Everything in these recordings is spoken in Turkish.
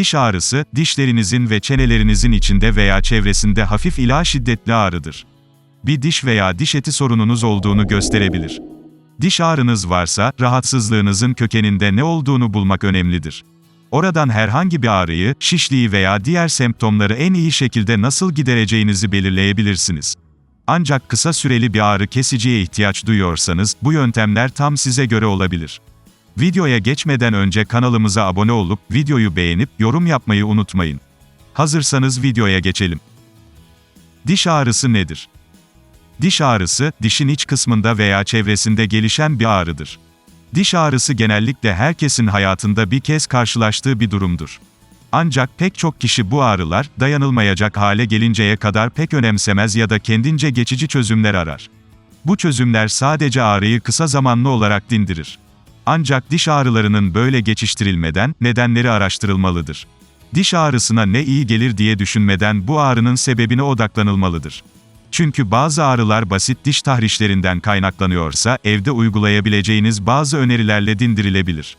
Diş ağrısı, dişlerinizin ve çenelerinizin içinde veya çevresinde hafif ila şiddetli ağrıdır. Bir diş veya diş eti sorununuz olduğunu gösterebilir. Diş ağrınız varsa, rahatsızlığınızın kökeninde ne olduğunu bulmak önemlidir. Oradan herhangi bir ağrıyı, şişliği veya diğer semptomları en iyi şekilde nasıl gidereceğinizi belirleyebilirsiniz. Ancak kısa süreli bir ağrı kesiciye ihtiyaç duyuyorsanız, bu yöntemler tam size göre olabilir. Videoya geçmeden önce kanalımıza abone olup, videoyu beğenip, yorum yapmayı unutmayın. Hazırsanız videoya geçelim. Diş ağrısı nedir? Diş ağrısı, dişin iç kısmında veya çevresinde gelişen bir ağrıdır. Diş ağrısı genellikle herkesin hayatında bir kez karşılaştığı bir durumdur. Ancak pek çok kişi bu ağrılar, dayanılmayacak hale gelinceye kadar pek önemsemez ya da kendince geçici çözümler arar. Bu çözümler sadece ağrıyı kısa zamanlı olarak dindirir. Ancak diş ağrılarının böyle geçiştirilmeden, nedenleri araştırılmalıdır. Diş ağrısına ne iyi gelir diye düşünmeden bu ağrının sebebine odaklanılmalıdır. Çünkü bazı ağrılar basit diş tahrişlerinden kaynaklanıyorsa, evde uygulayabileceğiniz bazı önerilerle dindirilebilir.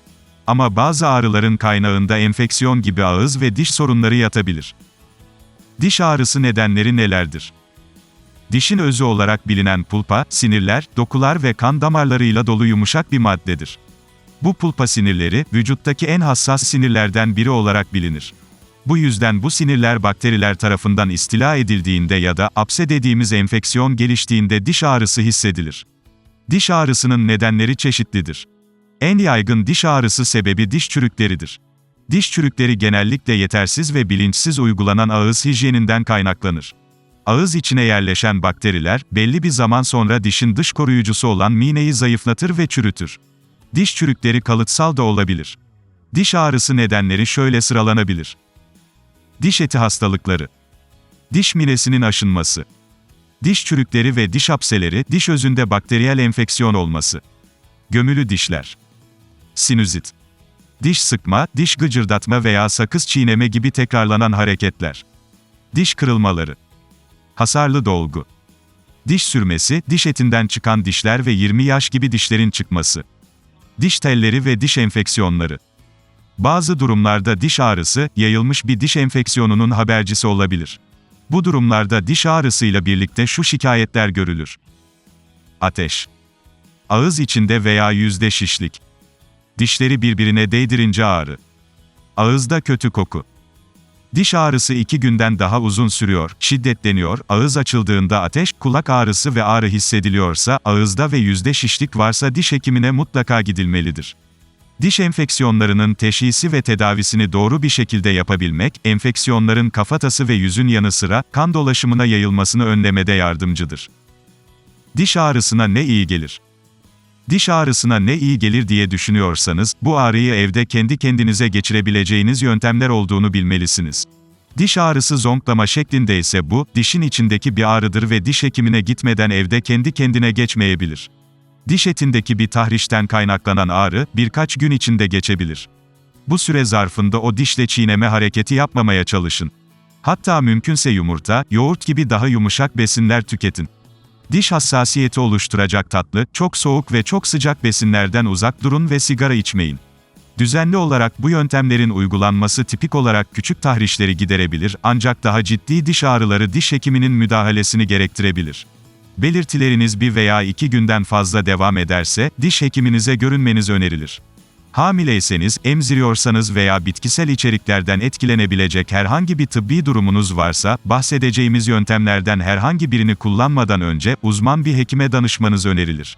Ama bazı ağrıların kaynağında enfeksiyon gibi ağız ve diş sorunları yatabilir. Diş ağrısı nedenleri nelerdir? Dişin özü olarak bilinen pulpa, sinirler, dokular ve kan damarlarıyla dolu yumuşak bir maddedir. Bu pulpa sinirleri, vücuttaki en hassas sinirlerden biri olarak bilinir. Bu yüzden bu sinirler bakteriler tarafından istila edildiğinde ya da apse dediğimiz enfeksiyon geliştiğinde diş ağrısı hissedilir. Diş ağrısının nedenleri çeşitlidir. En yaygın diş ağrısı sebebi diş çürükleridir. Diş çürükleri genellikle yetersiz ve bilinçsiz uygulanan ağız hijyeninden kaynaklanır. Ağız içine yerleşen bakteriler, belli bir zaman sonra dişin dış koruyucusu olan mineyi zayıflatır ve çürütür. Diş çürükleri kalıtsal da olabilir. Diş ağrısı nedenleri şöyle sıralanabilir. Diş eti hastalıkları. Diş minesinin aşınması. Diş çürükleri ve diş apseleri, diş özünde bakteriyel enfeksiyon olması. Gömülü dişler. Sinüzit. Diş sıkma, diş gıcırdatma veya sakız çiğneme gibi tekrarlanan hareketler. Diş kırılmaları. Hasarlı dolgu. Diş sürmesi, diş etinden çıkan dişler ve 20 yaş gibi dişlerin çıkması. Diş telleri ve diş enfeksiyonları. Bazı durumlarda diş ağrısı, yayılmış bir diş enfeksiyonunun habercisi olabilir. Bu durumlarda diş ağrısıyla birlikte şu şikayetler görülür. Ateş. Ağız içinde veya yüzde şişlik. Dişleri birbirine değdirince ağrı. Ağızda kötü koku. Diş ağrısı iki günden daha uzun sürüyor, şiddetleniyor, ağız açıldığında ateş, kulak ağrısı ve ağrı hissediliyorsa, ağızda ve yüzde şişlik varsa diş hekimine mutlaka gidilmelidir. Diş enfeksiyonlarının teşhisi ve tedavisini doğru bir şekilde yapabilmek, enfeksiyonların kafatası ve yüzün yanı sıra, kan dolaşımına yayılmasını önlemede yardımcıdır. Diş ağrısına ne iyi gelir? Diş ağrısına ne iyi gelir diye düşünüyorsanız, bu ağrıyı evde kendi kendinize geçirebileceğiniz yöntemler olduğunu bilmelisiniz. Diş ağrısı zonklama şeklinde ise bu, dişin içindeki bir ağrıdır ve diş hekimine gitmeden evde kendi kendine geçmeyebilir. Diş etindeki bir tahrişten kaynaklanan ağrı, birkaç gün içinde geçebilir. Bu süre zarfında o dişle çiğneme hareketi yapmamaya çalışın. Hatta mümkünse yumurta, yoğurt gibi daha yumuşak besinler tüketin. Diş hassasiyeti oluşturacak tatlı, çok soğuk ve çok sıcak besinlerden uzak durun ve sigara içmeyin. Düzenli olarak bu yöntemlerin uygulanması tipik olarak küçük tahrişleri giderebilir ancak daha ciddi diş ağrıları diş hekiminin müdahalesini gerektirebilir. Belirtileriniz bir veya iki günden fazla devam ederse, diş hekiminize görünmeniz önerilir. Hamileyseniz, emziriyorsanız veya bitkisel içeriklerden etkilenebilecek herhangi bir tıbbi durumunuz varsa, bahsedeceğimiz yöntemlerden herhangi birini kullanmadan önce, uzman bir hekime danışmanız önerilir.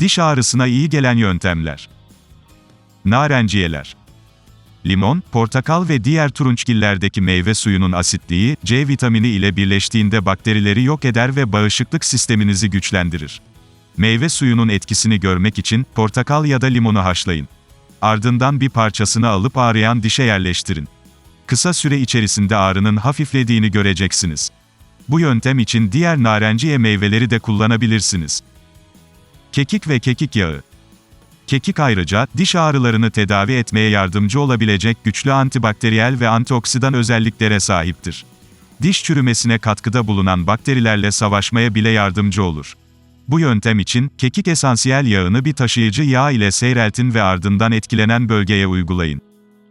Diş ağrısına iyi gelen yöntemler. Narenciyeler. Limon, portakal ve diğer turunçgillerdeki meyve suyunun asitliği, C vitamini ile birleştiğinde bakterileri yok eder ve bağışıklık sisteminizi güçlendirir. Meyve suyunun etkisini görmek için, portakal ya da limonu haşlayın. Ardından bir parçasını alıp ağrıyan dişe yerleştirin. Kısa süre içerisinde ağrının hafiflediğini göreceksiniz. Bu yöntem için diğer narenciye meyveleri de kullanabilirsiniz. Kekik ve kekik yağı. Kekik ayrıca, diş ağrılarını tedavi etmeye yardımcı olabilecek güçlü antibakteriyel ve antioksidan özelliklere sahiptir. Diş çürümesine katkıda bulunan bakterilerle savaşmaya bile yardımcı olur. Bu yöntem için, kekik esansiyel yağını bir taşıyıcı yağ ile seyreltin ve ardından etkilenen bölgeye uygulayın.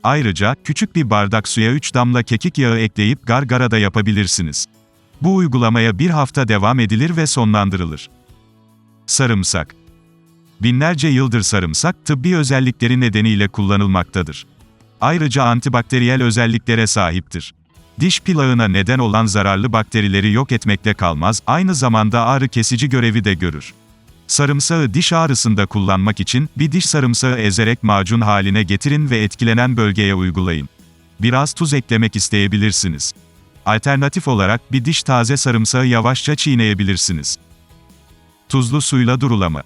Ayrıca, küçük bir bardak suya 3 damla kekik yağı ekleyip gargara da yapabilirsiniz. Bu uygulamaya bir hafta devam edilir ve sonlandırılır. Sarımsak Binlerce yıldır sarımsak, tıbbi özellikleri nedeniyle kullanılmaktadır. Ayrıca antibakteriyel özelliklere sahiptir. Diş pilağına neden olan zararlı bakterileri yok etmekle kalmaz, aynı zamanda ağrı kesici görevi de görür. Sarımsağı diş ağrısında kullanmak için, bir diş sarımsağı ezerek macun haline getirin ve etkilenen bölgeye uygulayın. Biraz tuz eklemek isteyebilirsiniz. Alternatif olarak, bir diş taze sarımsağı yavaşça çiğneyebilirsiniz. Tuzlu suyla durulama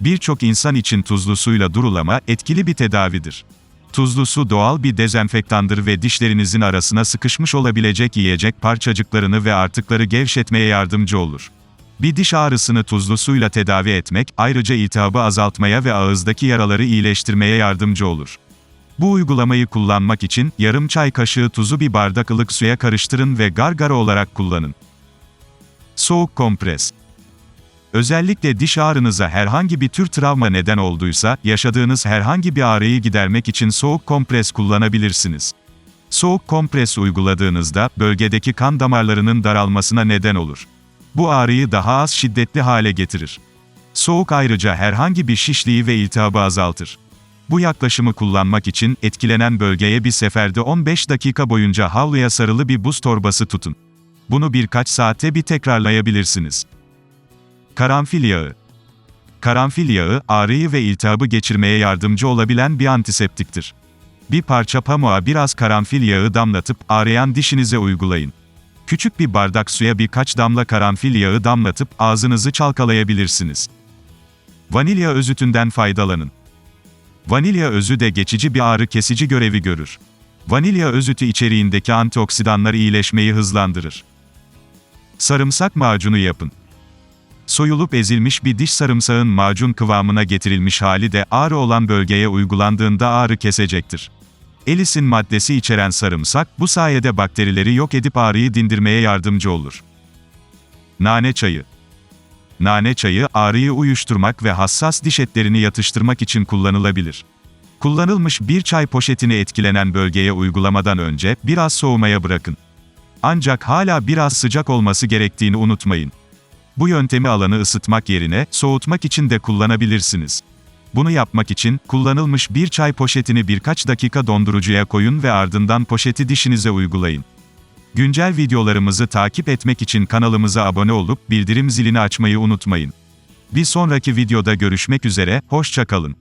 Birçok insan için tuzlu suyla durulama, etkili bir tedavidir. Tuzlu su doğal bir dezenfektandır ve dişlerinizin arasına sıkışmış olabilecek yiyecek parçacıklarını ve artıkları gevşetmeye yardımcı olur. Bir diş ağrısını tuzlu suyla tedavi etmek, ayrıca iltihabı azaltmaya ve ağızdaki yaraları iyileştirmeye yardımcı olur. Bu uygulamayı kullanmak için, yarım çay kaşığı tuzu bir bardak ılık suya karıştırın ve gargara olarak kullanın. Soğuk kompres Özellikle diş ağrınıza herhangi bir tür travma neden olduysa, yaşadığınız herhangi bir ağrıyı gidermek için soğuk kompres kullanabilirsiniz. Soğuk kompres uyguladığınızda, bölgedeki kan damarlarının daralmasına neden olur. Bu ağrıyı daha az şiddetli hale getirir. Soğuk ayrıca herhangi bir şişliği ve iltihabı azaltır. Bu yaklaşımı kullanmak için, etkilenen bölgeye bir seferde 15 dakika boyunca havluya sarılı bir buz torbası tutun. Bunu birkaç saate bir tekrarlayabilirsiniz. Karanfil yağı. Karanfil yağı, ağrıyı ve iltihabı geçirmeye yardımcı olabilen bir antiseptiktir. Bir parça pamuğa biraz karanfil yağı damlatıp, ağrıyan dişinize uygulayın. Küçük bir bardak suya birkaç damla karanfil yağı damlatıp, ağzınızı çalkalayabilirsiniz. Vanilya özütünden faydalanın. Vanilya özü de geçici bir ağrı kesici görevi görür. Vanilya özütü içeriğindeki antioksidanlar iyileşmeyi hızlandırır. Sarımsak macunu yapın. Soyulup ezilmiş bir diş sarımsağın macun kıvamına getirilmiş hali de ağrı olan bölgeye uygulandığında ağrı kesecektir. Elisin maddesi içeren sarımsak, bu sayede bakterileri yok edip ağrıyı dindirmeye yardımcı olur. Nane çayı Nane çayı, ağrıyı uyuşturmak ve hassas diş etlerini yatıştırmak için kullanılabilir. Kullanılmış bir çay poşetini etkilenen bölgeye uygulamadan önce, biraz soğumaya bırakın. Ancak hala biraz sıcak olması gerektiğini unutmayın. Bu yöntemi alanı ısıtmak yerine, soğutmak için de kullanabilirsiniz. Bunu yapmak için, kullanılmış bir çay poşetini birkaç dakika dondurucuya koyun ve ardından poşeti dişinize uygulayın. Güncel videolarımızı takip etmek için kanalımıza abone olup, bildirim zilini açmayı unutmayın. Bir sonraki videoda görüşmek üzere, hoşçakalın.